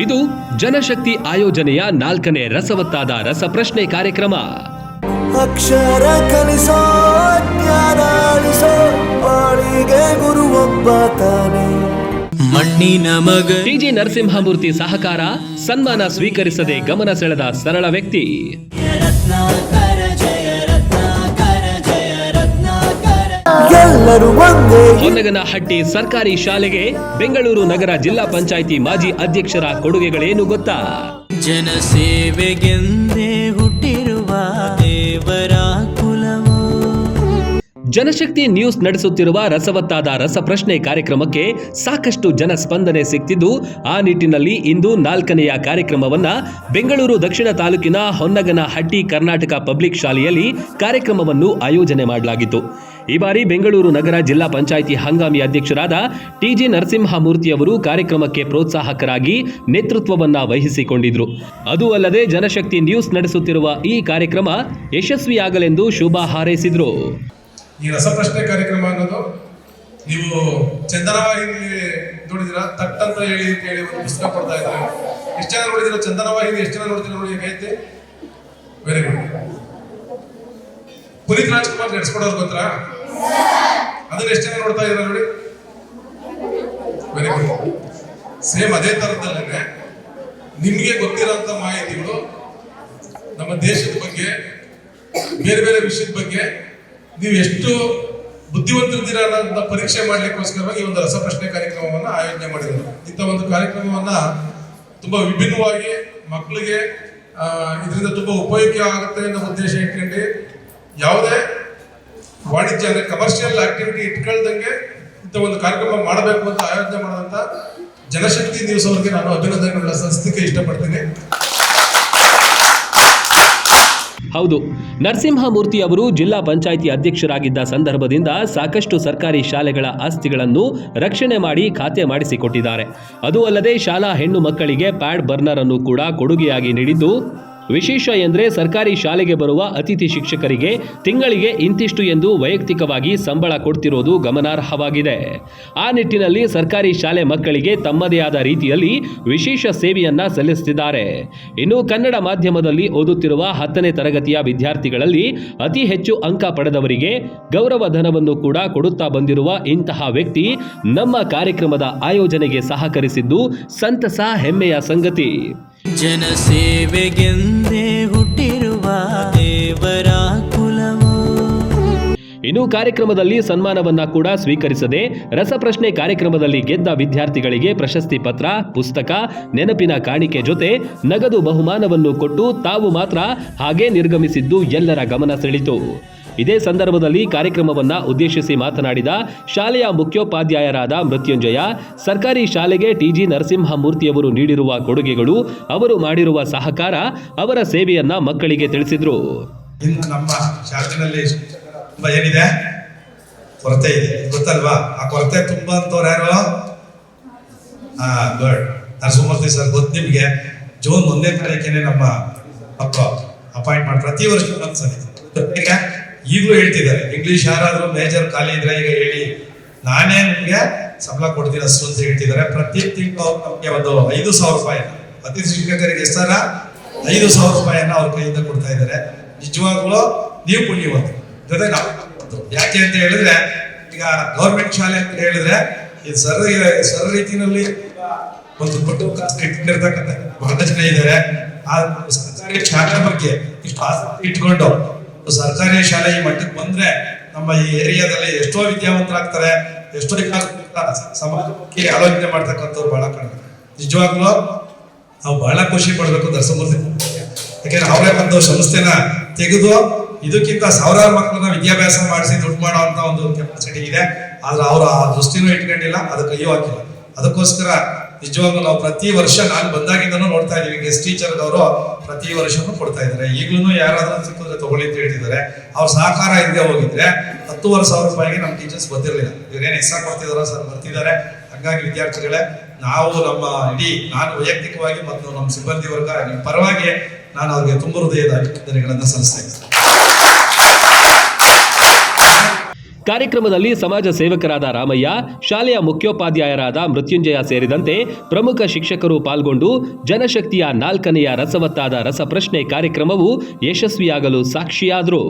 ಇದು ಜನಶಕ್ತಿ ಆಯೋಜನೆಯ ನಾಲ್ಕನೇ ರಸವತ್ತಾದ ರಸಪ್ರಶ್ನೆ ಕಾರ್ಯಕ್ರಮ. ಅಕ್ಷರ ಕಲಿಸೋ ಮಣ್ಣಿನ ಮಗ. ಟಿಜಿ ನರಸಿಂಹಮೂರ್ತಿ ಸಹಕಾರ ಸನ್ಮಾನ ಸ್ವೀಕರಿಸದೆ ಗಮನ ಸೆಳೆದ ಸರಳ ವ್ಯಕ್ತಿ. ಎಲ್ಲರೂ ಒಂದೇ ಹೊನ್ನಗನಹಟ್ಟಿ ಸರ್ಕಾರಿ ಶಾಲೆಗೆ ಬೆಂಗಳೂರು ನಗರ ಜಿಲ್ಲಾ ಪಂಚಾಯಿತಿ ಮಾಜಿ ಅಧ್ಯಕ್ಷರ ಕೊಡುಗೆಗಳೇನು ಗೊತ್ತಾ? ಜನಸೇವೆಗೆಂದೇ ಹುಟ್ಟಿರುವ ದೇವರ ಜನಶಕ್ತಿ ನ್ಯೂಸ್ ನಡೆಸುತ್ತಿರುವ ರಸವತ್ತಾದ ರಸಪ್ರಶ್ನೆ ಕಾರ್ಯಕ್ರಮಕ್ಕೆ ಸಾಕಷ್ಟು ಜನಸ್ಪಂದನೆ ಸಿಗ್ತಿದ್ದು ಆ ನಿಟ್ಟಿನಲ್ಲಿ ಇಂದು ನಾಲ್ಕನೆಯ ಕಾರ್ಯಕ್ರಮವನ್ನ ಬೆಂಗಳೂರು ದಕ್ಷಿಣ ತಾಲೂಕಿನ ಹೊನ್ನಗನಹಟ್ಟಿ ಕರ್ನಾಟಕ ಪಬ್ಲಿಕ್ ಶಾಲೆಯಲ್ಲಿ ಕಾರ್ಯಕ್ರಮವನ್ನು ಆಯೋಜನೆ ಮಾಡಲಾಗಿತ್ತು. ಈ ಬಾರಿ ಬೆಂಗಳೂರು ನಗರ ಜಿಲ್ಲಾ ಪಂಚಾಯಿತಿ ಹಂಗಾಮಿ ಅಧ್ಯಕ್ಷರಾದ ಟಿಜಿ ನರಸಿಂಹಮೂರ್ತಿ ಅವರು ಕಾರ್ಯಕ್ರಮಕ್ಕೆ ಪ್ರೋತ್ಸಾಹಕರಾಗಿ ನೇತೃತ್ವವನ್ನ ವಹಿಸಿಕೊಂಡಿದ್ರು. ಅದು ಅಲ್ಲದೆ ಜನಶಕ್ತಿ ನ್ಯೂಸ್ ನಡೆಸುತ್ತಿರುವ ಈ ಕಾರ್ಯಕ್ರಮ ಯಶಸ್ವಿಯಾಗಲೆಂದು ಶುಭ ಹಾರೈಸಿದ್ರು. ಈ ರಸಪ್ರಶ್ನೆ ಕಾರ್ಯಕ್ರಮ ಅನ್ನೋದು ನೀವು ಚಂದನವಾಹಿನಿ ನೋಡಿದಿರಾ ತಟ್ ಅಂತ ಹೇಳಿ ಅಂತ ಹೇಳಿ ಒಂದು ಪುಸ್ತಕ ಕೊಡ್ತಾ ಇದ್ದಾರೆ. ಎಷ್ಟು ಜನ ನೋಡಿದಿರ ಚಂದನವಾಹಿನಿ ಎಷ್ಟು ಜನ ನೋಡಿದಿರ ನೋಡಿ ಹೇಗೈತೆ ವೆರಿ ಗುಡ್ ಪುನೀತ್ ರಾಜ್ಕುಮಾರ್ ನಡೆಸ್ಕೊಡೋರು ಗೊತ್ತಾ ಅದನ್ನ ಎಷ್ಟು ಜನ ನೋಡ್ತಾ ಇದ್ದಾರೆ ನೋಡಿ? ವೆರಿ ಗುಡ್ ಸೇಮ್ ಅದೇ ತರದಲ್ಲೇ ನಿಮಗೆ ಗೊತ್ತಿರೋಂಥ ಮಾಹಿತಿಗಳು ನಮ್ಮ ದೇಶದ ಬಗ್ಗೆ, ಬೇರೆ ಬೇರೆ ವಿಷಯದ ಬಗ್ಗೆ ನೀವು ಎಷ್ಟು ಬುದ್ಧಿವಂತರಿದ್ದೀರಾ ಅನ್ನೋದನ್ನ ಪರೀಕ್ಷೆ ಮಾಡಲಿಕ್ಕೋಸ್ಕರವಾಗಿ ಒಂದು ರಸಪ್ರಶ್ನೆ ಕಾರ್ಯಕ್ರಮವನ್ನು ಆಯೋಜನೆ ಮಾಡಿದರು ಇಂಥ ಒಂದು ಕಾರ್ಯಕ್ರಮವನ್ನು ತುಂಬ ವಿಭಿನ್ನವಾಗಿ ಮಕ್ಕಳಿಗೆ ಇದರಿಂದ ತುಂಬ ಉಪಯೋಗ ಆಗುತ್ತೆ ಅನ್ನೋ ಉದ್ದೇಶ ಇಟ್ಕೊಂಡು ಯಾವುದೇ ವಾಣಿಜ್ಯ ಅಂದರೆ ಕಮರ್ಷಿಯಲ್ ಆಕ್ಟಿವಿಟಿ ಇಟ್ಕೊಳ್ದಂಗೆ ಇಂಥ ಒಂದು ಕಾರ್ಯಕ್ರಮ ಮಾಡಬೇಕು ಅಂತ ಆಯೋಜನೆ ಮಾಡಿದಂಥ ಜನಶಕ್ತಿ ನ್ಯೂಸ್ ಅವರಿಗೆ ನಾನು ಅಭಿನಂದನೆಗಳ ಸಂಸ್ಥೆಗೆ ಇಷ್ಟಪಡ್ತೀನಿ. ಹೌದು. ನರಸಿಂಹಮೂರ್ತಿ ಅವರು ಜಿಲ್ಲಾ ಪಂಚಾಯಿತಿ ಅಧ್ಯಕ್ಷರಾಗಿದ್ದ ಸಂದರ್ಭದಿಂದ ಸಾಕಷ್ಟು ಸರ್ಕಾರಿ ಶಾಲೆಗಳ ಆಸ್ತಿಗಳನ್ನು ರಕ್ಷಣೆ ಮಾಡಿ ಖಾತೆ ಮಾಡಿಸಿಕೊಟ್ಟಿದ್ದಾರೆ. ಅದು ಅಲ್ಲದೆ ಶಾಲಾ ಹೆಣ್ಣು ಮಕ್ಕಳಿಗೆ ಪ್ಯಾಡ್ ಬರ್ನರ್ ಅನ್ನು ಕೂಡ ಕೊಡುಗೆಯಾಗಿ ನೀಡಿದ್ದು ವಿಶೇಷ ಎಂದರೆ ಸರ್ಕಾರಿ ಶಾಲೆಗೆ ಬರುವ ಅತಿಥಿ ಶಿಕ್ಷಕರಿಗೆ ತಿಂಗಳಿಗೆ ಇಂತಿಷ್ಟು ಎಂದು ವೈಯಕ್ತಿಕವಾಗಿ ಸಂಬಳ ಕೊಡ್ತಿರೋದು ಗಮನಾರ್ಹವಾಗಿದೆ. ಆ ನಿಟ್ಟಿನಲ್ಲಿ ಸರ್ಕಾರಿ ಶಾಲೆ ಮಕ್ಕಳಿಗೆ ತಮ್ಮದೇ ಆದ ರೀತಿಯಲ್ಲಿ ವಿಶೇಷ ಸೇವೆಯನ್ನ ಸಲ್ಲಿಸುತ್ತಿದ್ದಾರೆ ಇನ್ನು ಕನ್ನಡ ಮಾಧ್ಯಮದಲ್ಲಿ ಓದುತ್ತಿರುವ ಹತ್ತನೇ ತರಗತಿಯ ವಿದ್ಯಾರ್ಥಿಗಳಲ್ಲಿ ಅತಿ ಹೆಚ್ಚು ಅಂಕ ಪಡೆದವರಿಗೆ ಗೌರವ ಧನವನ್ನು ಕೂಡ ಕೊಡುತ್ತಾ ಬಂದಿರುವ ಇಂತಹ ವ್ಯಕ್ತಿ ನಮ್ಮ ಕಾರ್ಯಕ್ರಮದ ಆಯೋಜನೆಗೆ ಸಹಕರಿಸಿದ್ದು ಸಂತಸ ಹೆಮ್ಮೆಯ ಸಂಗತಿ. ಜನಸೇವೆಗೆಂದೇ ಹುಟ್ಟಿರುವ ದೇವರ ಇನ್ನು ಕಾರ್ಯಕ್ರಮದಲ್ಲಿ ಸನ್ಮಾನವನ್ನ ಕೂಡ ಸ್ವೀಕರಿಸದೆ ರಸಪ್ರಶ್ನೆ ಕಾರ್ಯಕ್ರಮದಲ್ಲಿ ಗೆದ್ದ ವಿದ್ಯಾರ್ಥಿಗಳಿಗೆ ಪ್ರಶಸ್ತಿ ಪತ್ರ, ಪುಸ್ತಕ, ನೆನಪಿನ ಕಾಣಿಕೆ ಜೊತೆ ನಗದು ಬಹುಮಾನವನ್ನು ಕೊಟ್ಟು ತಾವು ಮಾತ್ರ ಹಾಗೇ ನಿರ್ಗಮಿಸಿದ್ದು ಎಲ್ಲರ ಗಮನ ಸೆಳೆಯಿತು. ಇದೇ ಸಂದರ್ಭದಲ್ಲಿ ಕಾರ್ಯಕ್ರಮವನ್ನು ಉದ್ದೇಶಿಸಿ ಮಾತನಾಡಿದ ಶಾಲೆಯ ಮುಖ್ಯೋಪಾಧ್ಯಾಯರಾದ ಮೃತ್ಯುಂಜಯ, ಸರ್ಕಾರಿ ಶಾಲೆಗೆ ಟಿಜಿ ನರಸಿಂಹಮೂರ್ತಿಯವರು ನೀಡಿರುವ ಕೊಡುಗೆಗಳು, ಅವರು ಮಾಡಿರುವ ಸಹಕಾರ, ಅವರ ಸೇವೆಯನ್ನ ಮಕ್ಕಳಿಗೆ ತಿಳಿಸಿದ್ರು. ನಮ್ಮ ಏನಿದೆ? ಕೊರತೆ ಇದೆ. ಗೊತ್ತಲ್ವಾ? ಆ ಕೊರತೆ ತುಂಬಾ ಅಂತವ್ರು ಯಾರು? ಹಾ ಗುಡ್, ನರಸಿಂಹಮೂರ್ತಿ ಸರ್ ಗೊತ್ತು ನಿಮ್ಗೆ. ಜೂನ್ ಒಂದನೇ ತಾರೀಕೇನೆ ನಮ್ಮ ಅಪ್ಪ ಅಪಾಯಿಂಟ್ ಮಾಡಿ ಪ್ರತಿ ವರ್ಷ ಒಂದ್ಸಲಿ ಈಗ ಈಗಲೂ ಹೇಳ್ತಿದ್ದಾರೆ ಇಂಗ್ಲಿಷ್ ಯಾರಾದರೂ ಮೇಜರ್ ಖಾಲಿ ಇದ್ರೆ ಈಗ ಹೇಳಿ, ನಾನೇ ನಿಮಗೆ ಸಂಬಳ ಕೊಡ್ತೀನಿ ಅಷ್ಟು ಅಂತ ಹೇಳ್ತಿದ್ದಾರೆ. ಪ್ರತಿ ತಿಂಗಳು ಅವ್ರು ನಮಗೆ ಒಂದು ಐದು ಸಾವಿರ ರೂಪಾಯಿ, ಅತಿ ಶಿಕ್ಷಕರಿಗೆ ಎಷ್ಟಾರ ಐದು ಸಾವಿರ ರೂಪಾಯಿಯನ್ನ ಅವ್ರ ಕೈಯಿಂದ ಕೊಡ್ತಾ ಇದ್ದಾರೆ. ನಿಜವಾಗ್ಲೂ ನೀವು ಪುಣ್ಯವಂತರು ಜೊತೆ ನಾವು ಯಾಕೆ ಅಂತ ಹೇಳಿದ್ರೆ, ಈಗ ಗೌರ್ಮೆಂಟ್ ಶಾಲೆ ಅಂತ ಹೇಳಿದ್ರೆ, ಈ ಸರ್ ಸರ್ ರೀತಿನಲ್ಲಿ ಒಂದು ದೊಡ್ಡ ಕಾಸು ಇಟ್ಕೊಂಡಿರ್ತಕ್ಕಂಥ ಬಹಳ ಜನ ಇದ್ದಾರೆ. ಆ ಸರ್ಕಾರಿ ಶಾಲೆ ಬಗ್ಗೆ ಇಷ್ಟು ಆಸಕ್ತಿ ಇಟ್ಕೊಂಡು ಸರ್ಕಾರಿ ಶಾಲೆ ಈ ಮಟ್ಟಕ್ಕೆ ಬಂದ್ರೆ ನಮ್ಮ ಈ ಏರಿಯಾದಲ್ಲಿ ಎಷ್ಟೋ ವಿದ್ಯಾವಂತರಾಗ್ತಾರೆ, ಎಷ್ಟೋ ಸಮಾಜಕ್ಕೆ ಆಲೋಚನೆ ಮಾಡ್ತಕ್ಕಂಥವ್ರು ಬಹಳ ಕಡಿಮೆ. ನಿಜವಾಗ್ಲೂ ನಾವು ಬಹಳ ಖುಷಿ ಪಡ್ಬೇಕು ದರ್ಶಮೂರ್ತಿ ಯಾಕೆಂದ್ರೆ ಅವರೇ ಒಂದು ಸಂಸ್ಥೆನ ತೆಗೆದು ಇದಕ್ಕಿಂತ ಸಾವಿರಾರು ಮಕ್ಕಳನ್ನ ವಿದ್ಯಾಭ್ಯಾಸ ಮಾಡಿಸಿ ದುಡ್ಡು ಮಾಡೋ ಅಂತ ಒಂದು ಕೆಪಾಸಿಟಿ ಇದೆ. ಆದ್ರೆ ಅವರು ಆ ದೃಷ್ಟಿನೂ ಇಟ್ಕೊಂಡಿಲ್ಲ, ಅದಕ್ಕೆ ಅಯ್ಯೋ ಹಾಕಿಲ್ಲ. ಅದಕ್ಕೋಸ್ಕರ ನಿಜವಾಗ್ಲೂ ನಾವು ಪ್ರತಿ ವರ್ಷ ನಾನು ಬಂದಾಗಿಂದನೂ ನೋಡ್ತಾ ಇದೀವಿ ಗೆಸ್ಟ್ ಟೀಚರ್ ಅವರು ಪ್ರತಿ ವರ್ಷನೂ ಕೊಡ್ತಾ ಇದ್ದಾರೆ. ಈಗಲೂ ಯಾರಾದ್ರೂ ಸಿಕ್ಕಿದ್ರೆ ತಗೊಳ್ಳಿ ಅಂತ ಹೇಳ್ತಿದ್ದಾರೆ. ಅವ್ರ ಸಹಕಾರ ಇದ್ದೇ ಹೋಗಿದ್ರೆ ಹತ್ತುವರೆ ಸಾವಿರ ರೂಪಾಯಿಗೆ ನಮ್ಮ ಟೀಚರ್ಸ್ ಬಂದಿರಲಿಲ್ಲ ಇವ್ರೇನು ಹೆಸರು ಕೊಡ್ತಿದಾರೋ ಸರ್ ಬರ್ತಿದ್ದಾರೆ. ಹಂಗಾಗಿ ವಿದ್ಯಾರ್ಥಿಗಳೇ, ನಾವು ನಮ್ಮ ಇಡೀ ನಾನು ವೈಯಕ್ತಿಕವಾಗಿ ಮತ್ತು ನಮ್ಮ ಸಿಬ್ಬಂದಿ ವರ್ಗ ಪರವಾಗಿ ನಾನು ಅವ್ರಿಗೆ ತುಂಬ ಹೃದಯದ ಅಭಿನಂದನೆಗಳನ್ನು ಸಲ್ಲಿಸ್ತಾ ಕಾರ್ಯಕ್ರಮದಲ್ಲಿ ಸಮಾಜ ಸೇವಕರಾದ ರಾಮಯ್ಯ, ಶಾಲೆಯ ಮುಖ್ಯೋಪಾಧ್ಯಾಯರಾದ ಮೃತ್ಯುಂಜಯ ಸೇರಿದಂತೆ ಪ್ರಮುಖ ಶಿಕ್ಷಕರು ಪಾಲ್ಗೊಂಡು ಜನಶಕ್ತಿಯ ನಾಲ್ಕನೆಯ ರಸವತ್ತಾದ ರಸಪ್ರಶ್ನೆ ಕಾರ್ಯಕ್ರಮವು ಯಶಸ್ವಿಯಾಗಲು ಸಾಕ್ಷಿಯಾದರು.